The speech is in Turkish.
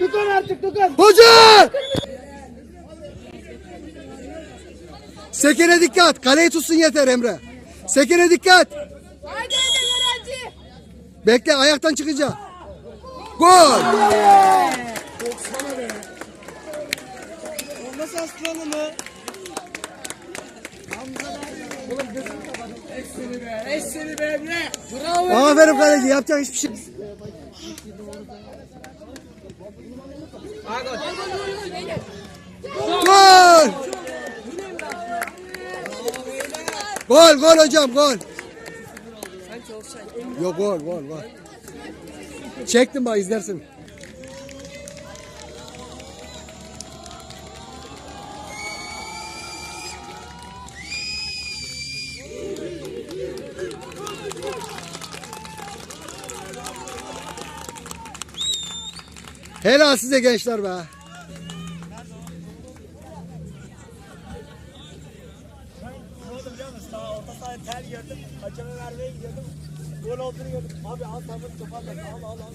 Tukun artık tukun. Hoca! Sekene dikkat. Kaleyi tutsun yeter Emre. Sekene dikkat. Haydi öğrenci. Bekle ayaktan çıkacak. Gol. Nasıl aslanı mı? Eşseni be Emre. Bravo. Aferin kaleci yapacak hiçbir şey. Gol. Gol gol hocam gol. Yok gol gol gol. Çektim bak izlersin. Helal size gençler be. Tel gördüm. Hakeme vermeye gidiyordum. Gol olduğunu gördüm. Abi al tamam toparla. Al al al.